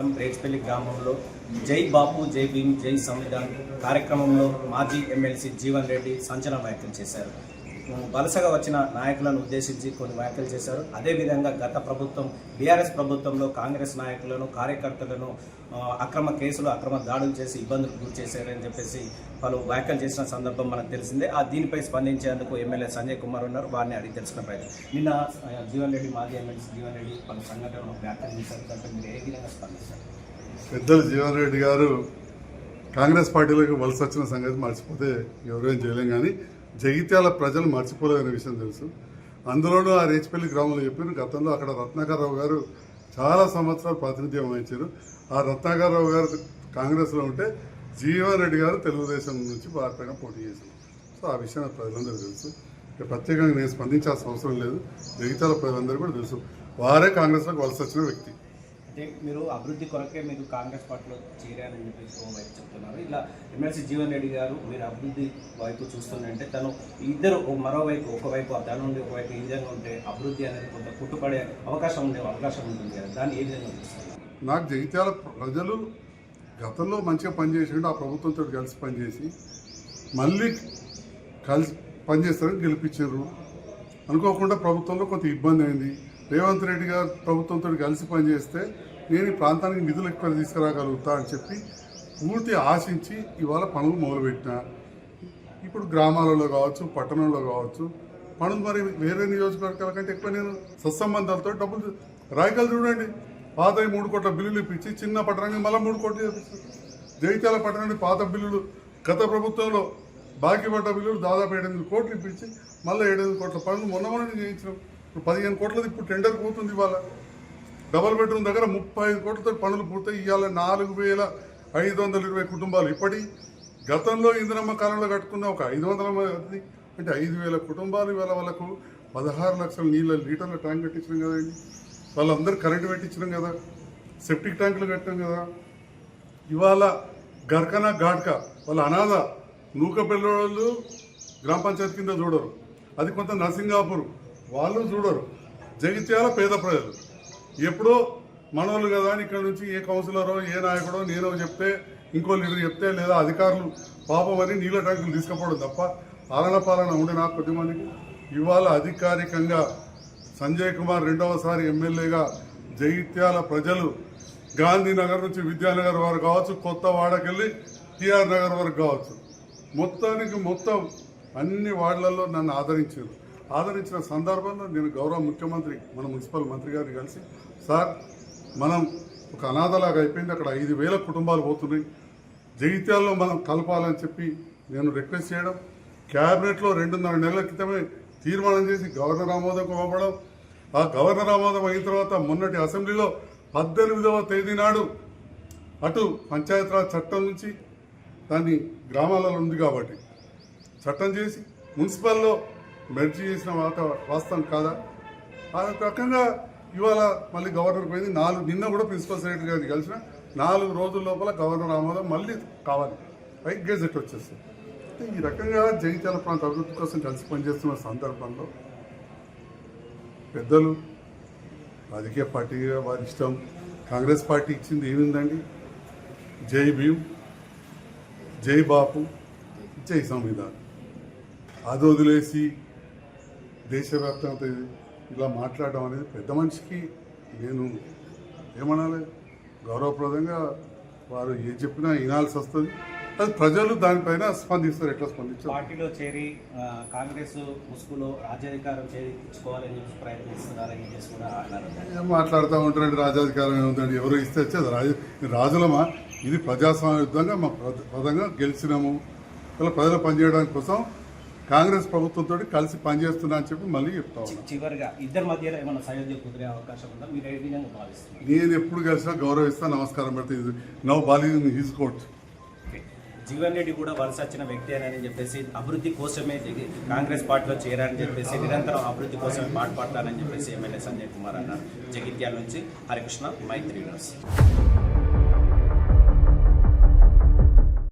రేజ్పల్లి గ్రామంలో జై బాపు జై భీమ్ జై సంవిధాన్ కార్యక్రమంలో మాజీ ఎమ్మెల్సీ జీవన్ రెడ్డి సంచలన వ్యాఖ్యలు చేశారు. వలసగా వచ్చిన నాయకులను ఉద్దేశించి కొన్ని వ్యాఖ్యలు చేశారు. అదేవిధంగా గత ప్రభుత్వం బీఆర్ఎస్ ప్రభుత్వంలో కాంగ్రెస్ నాయకులను కార్యకర్తలను అక్రమ కేసులు అక్రమ దాడులు చేసి ఇబ్బందులు గురి చేశారని చెప్పేసి పలు వ్యాఖ్యలు చేసిన సందర్భం మనకు తెలిసిందే. ఆ దీనిపై స్పందించేందుకు ఎమ్మెల్యే సంజయ్ కుమార్ ఉన్నారు. వారిని అడిగి తెలుసుకున్న ప్రయత్నం. నిన్న జీవన్ రెడ్డి మాజీ ఎమ్మెల్సీ జీవన్ రెడ్డి పలు సంఘటనలు వ్యాఖ్యలు చేశారు. దాంట్లో మీరు ఏ విధంగా స్పందిస్తారు పెద్దలు జీవన్ రెడ్డి గారు కాంగ్రెస్ పార్టీలకు వలస వచ్చిన సంగతి మర్చిపోతే ఎవరేం చేయలేం కానీ జగిత్యాల ప్రజలు మర్చిపోలేదనే విషయం తెలుసు. అందులోనూ ఆ రేచిపల్లి గ్రామంలో చెప్పారు గతంలో అక్కడ రత్నాకర్రావు గారు చాలా సంవత్సరాలు ప్రాతినిధ్యం వహించారు. ఆ రత్నాకర్రావు గారు కాంగ్రెస్లో ఉంటే జీవన్ రెడ్డి గారు తెలుగుదేశం నుంచి భారతంగా పోటీ చేశారు. సో ఆ విషయం ప్రజలందరూ తెలుసు. ఇక ప్రత్యేకంగా నేను స్పందించాల్సిన అవసరం లేదు. జగిత్యాల ప్రజలందరూ కూడా తెలుసు. వారే కాంగ్రెస్లోకి వలస వచ్చిన వ్యక్తి. అంటే మీరు అభివృద్ధి కొరకే మీరు కాంగ్రెస్ పార్టీలో చేరారని చెప్పేసి వైపు చెప్తున్నారు. ఇలా ఎమ్మెల్సీ జీవన్ రెడ్డి గారు మీరు అభివృద్ధి వైపు చూస్తుందంటే తను ఇద్దరు మరోవైపు ఒకవైపు తను నుండి ఒకవైపు ఈ విధంగా ఉంటే అభివృద్ధి అనేది కొంత పుట్టుపడే అవకాశం ఉండే అవకాశం ఉంటుంది కదా. దాన్ని ఏ విధంగా నాకు జగిత్యాల ప్రజలు గతంలో మంచిగా పనిచేసిండు ఆ ప్రభుత్వంతో కలిసి పనిచేసి మళ్ళీ కలిసి పనిచేస్తారని గెలిపించారు. అనుకోకుండా ప్రభుత్వంలో కొంత ఇబ్బంది అయింది. రేవంత్ రెడ్డి గారు ప్రభుత్వంతో కలిసి పనిచేస్తే నేను ఈ ప్రాంతానికి నిధులు ఎక్కువ తీసుకురాగలుగుతా అని చెప్పి పూర్తి ఆశించి ఇవాళ పనులు మొదలుపెట్టిన. ఇప్పుడు గ్రామాలలో కావచ్చు పట్టణంలో కావచ్చు పనులు మరి వేరే నియోజకవర్గాల కంటే ఎక్కువ నేను సత్సంబంధాలతో డబ్బులు రాయకలు చూడండి. పాత మూడు కోట్ల బిల్లులు ఇప్పించి చిన్న పట్టణానికి మళ్ళీ మూడు కోట్లు ఇప్పించారు జగిత్యాల పట్టణానికి పాత బిల్లులు గత ప్రభుత్వంలో బాకీ పడ్డ బిల్లులు దాదాపు ఏడెనిమిది కోట్లు ఇప్పించి మళ్ళీ ఏడెనిమిది కోట్ల పనులు మొన్న మొన్న చేయించినాం. ఇప్పుడు పదిహేను కోట్లది ఇప్పుడు టెండర్ పోతుంది ఇవాళ. డబల్ బెడ్రూమ్ దగ్గర ముప్పై ఐదు కోట్లతో పనులు పూర్తయి ఇవాళ నాలుగు వేల ఐదు వందల ఇరవై కుటుంబాలు. ఇప్పటి గతంలో ఇందిరమ్మ కాలంలో కట్టుకున్న ఒక ఐదు వందల మంది అంటే ఐదు వేల కుటుంబాలు ఇవాళ వాళ్ళకు పదహారు లక్షల నీళ్ళ లీటర్ల ట్యాంక్ కట్టించినాం కదండి వాళ్ళందరూ కరెంటు పెట్టించినాం కదా సెప్టిక్ ట్యాంకులు కట్టాం కదా. ఇవాళ గర్కన ఘాట్క వాళ్ళ అనాథ నూక పిల్లవాళ్ళు గ్రామ పంచాయతీ కింద చూడరు. అది కొంత నర్సింగాపూర్ వాళ్ళు చూడరు. జగిత్యాల పేద ప్రజలు. ఎప్పుడో మనోళ్ళు కదా అని ఇక్కడ నుంచి ఏ కౌన్సిలరో ఏ నాయకుడో నేనో చెప్తే ఇంకో లీడర్ చెప్తే లేదా అధికారులు పాపం అని నీళ్ళ ట్యాంకులు తీసుకుపోవడం తప్ప పాలన పాలన ఉండే నా కొద్దిమందికి ఇవాళ అధికారికంగా సంజయ్ కుమార్ రెండవసారి ఎమ్మెల్యేగా జగిత్యాల ప్రజలు గాంధీనగర్ నుంచి విద్యానగర్ వరకు కావచ్చు కొత్త వాడకెళ్ళి టిఆర్ నగర్ వరకు కావచ్చు. మొత్తానికి మొత్తం అన్ని వార్డులలో నన్ను ఆదరించారు. ఆదరించిన సందర్భంలో నేను గౌరవ ముఖ్యమంత్రి మన మున్సిపల్ మంత్రి గారిని కలిసి సార్ మనం ఒక అనాథలాగా అయిపోయింది. అక్కడ ఐదు వేల కుటుంబాలు పోతున్నాయి. జగిత్యాల్లో మనం కలపాలని చెప్పి నేను రిక్వెస్ట్ చేయడం క్యాబినెట్లో రెండున్నర నెలల క్రితమే తీర్మానం చేసి గవర్నర్ ఆమోదం పంపడం ఆ గవర్నర్ ఆమోదం అయిన తర్వాత మొన్నటి అసెంబ్లీలో పద్దెనిమిదవ తేదీ నాడు అటు పంచాయతీరాజ్ చట్టం నుంచి దాన్ని గ్రామాలలో ఉంది కాబట్టి చట్టం చేసి మున్సిపల్లో మెర్జీ చేసిన వాస్తవం కాదా? ఆ రకంగా ఇవాళ మళ్ళీ గవర్నర్ పోయింది. నాలుగు నిన్న కూడా ప్రిన్సిపల్ సెక్రటరీ గారిని కలిసిన నాలుగు రోజుల లోపల గవర్నర్ ఆమోదం మళ్ళీ కావాలి. పై గెజెట్ వచ్చేస్తుంది ఈ రకంగా జగిత్యాల ప్రాంత అభివృద్ధి కోసం కలిసి పనిచేస్తున్న సందర్భంలో పెద్దలు రాజకీయ పార్టీ వారి ఇష్టం కాంగ్రెస్ పార్టీ ఇచ్చింది ఏమిందండి? జై భీమ్ జై బాపు జై సంవిధాన్. అది వదిలేసి దేశవ్యాప్తంగా ఇలా మాట్లాడడం అనేది పెద్ద మనిషికి నేను ఏమనాలి? గౌరవప్రదంగా వారు ఏం చెప్పినా వినాల్సి వస్తుంది. అది ప్రజలు దానిపైన స్పందిస్తారు ఎట్లా స్పందించారు పార్టీలో చేరి కాంగ్రెస్ ముసుగులో రాజ్యాధికారం చేయించుకోవాలని చెప్పి ప్రయత్నిస్తున్నారని చెప్పేసి కూడా అన్నారు ఏం మాట్లాడుతూ ఉంటారండి రాజాధికారం ఏముందండి ఎవరు ఇస్తే వచ్చేది? రాజు రాజులమా? ఇది ప్రజాస్వామ్య యుద్ధంగా మా ప్రధ- ప్రధంగా గెలిచినాము. ఇలా ప్రజలు పనిచేయడానికి కోసం కాంగ్రెస్ ప్రభుత్వంతో కలిసి పనిచేస్తున్నా అని చెప్పి మళ్ళీ చెప్తా ఉన్నాను చివరిగా ఇద్దరి మధ్యలో ఏమైనా సయోధ్య కుదిరే అవకాశం ఉందా? మీరు ఏ విధంగా భావిస్తున్నారు? నేను ఎప్పుడు కలిసినా గౌరవిస్తా నమస్కారం పెడితే. నవ్ బాలి హీజ్ కోర్ట్. ఓకే. జీవన్ రెడ్డి కూడా వలస వచ్చిన వ్యక్తి అని చెప్పేసి అభివృద్ధి కోసమే కాంగ్రెస్ పార్టీలో చేరారని చెప్పేసి నిరంతరం అభివృద్ధి కోసమే పాటుపడతానని చెప్పేసి ఎమ్మెల్యే సంజయ్ కుమార్ అన్నారు. జగిత్యాల నుంచి హరికృష్ణ మైత్రి న్యూస్.